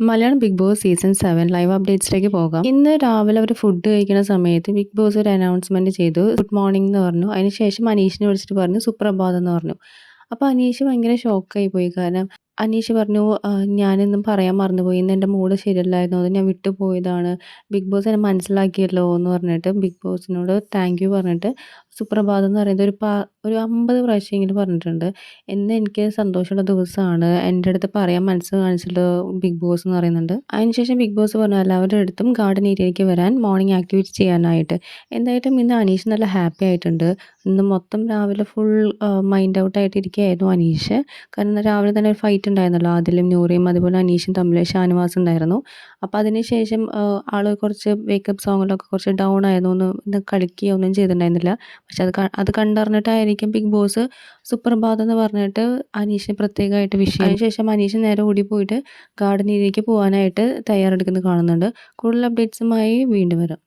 Malayalam Bigg Boss season seven live അപ്ഡേറ്റ്സിലേക്ക് പോകാം. ഇന്ന് രാവിലെ അവർ ഫുഡ് കഴിക്കുന്ന സമയത്ത് ബിഗ് ബോസ് ഒരു അനൗൺസ്മെന്റ് ചെയ്തു. ഗുഡ് മോർണിംഗ് എന്ന് പറഞ്ഞു. അതിനുശേഷം അനീഷിനെ വിളിച്ചിട്ട് പറഞ്ഞു സുപ്രഭാതം എന്ന് പറഞ്ഞു. അപ്പോൾ അനീഷ് ഭയങ്കര ഷോക്കായി പോയി. കാരണം അനീഷ് പറഞ്ഞു ഞാനിന്നും പറയാൻ മറന്നുപോയി. ഇന്ന് എന്റെ മൂഡ് ശരിയല്ലായിരുന്നു. അത് ഞാൻ വിട്ടുപോയതാണ് ബിഗ് ബോസ് എന്നെ മനസ്സിലാക്കിയല്ലോ എന്ന് പറഞ്ഞിട്ട് ബിഗ് ബോസിനോട് താങ്ക് യു പറഞ്ഞിട്ട് സുപ്രഭാതം എന്ന് പറയുന്നത് ഒരു പാ ഒരു അമ്പത് പ്രാവശ്യമെങ്കിലും പറഞ്ഞിട്ടുണ്ട്. എന്ന് എനിക്ക് സന്തോഷമുള്ള ദിവസമാണ്. എന്റെ അടുത്ത് പറയാൻ മനസ്സ് കാണിച്ചല്ലോ ബിഗ് ബോസ് എന്ന് പറയുന്നുണ്ട്. അതിനുശേഷം ബിഗ് ബോസ് പറഞ്ഞു എല്ലാവരുടെ അടുത്തും ഗാർഡൻ ഏരിയയിലേക്ക് വരാൻ മോർണിംഗ് ആക്ടിവിറ്റി ചെയ്യാനായിട്ട്. എന്തായിട്ടും ഇന്ന് അനീഷ് നല്ല ഹാപ്പി ആയിട്ടുണ്ട്. ഇന്ന് മൊത്തം രാവിലെ ഫുൾ മൈൻഡ് ഔട്ട് ആയിട്ട് ഇരിക്കുകയായിരുന്നു അനീഷ്. കാരണം രാവിലെ തന്നെ ഒരു ഫൈറ്റ് ഉണ്ടായിരുന്നല്ലോ. അതിലും നൂറിയും അതുപോലെ അനീഷും തമ്മിൽ ഷാനവാസ് ഉണ്ടായിരുന്നു. അപ്പോൾ അതിന് ശേഷം ആൾ കുറച്ച് വേക്കപ്പ് സോങ്ങിലൊക്കെ കുറച്ച് ഡൗൺ ആയിരുന്നു. ഒന്ന് കളിക്കുകയോ ഒന്നും ചെയ്തിട്ടുണ്ടായിരുന്നില്ല. പക്ഷെ അത് അത് കണ്ടറിഞ്ഞിട്ടായിരിക്കും ബിഗ് ബോസ് സുപ്രഭാതം എന്ന് പറഞ്ഞിട്ട് അനീഷിനെ പ്രത്യേകമായിട്ട് വിഷയം അതിന് ശേഷം അനീഷ് നേരെ ഓടി പോയിട്ട് ഗാർഡൻ ഏരിയയ്ക്ക് പോകാനായിട്ട് തയ്യാറെടുക്കുന്നത് കാണുന്നുണ്ട്. കൂടുതൽ അപ്ഡേറ്റ്സുമായി വീണ്ടും വരാം.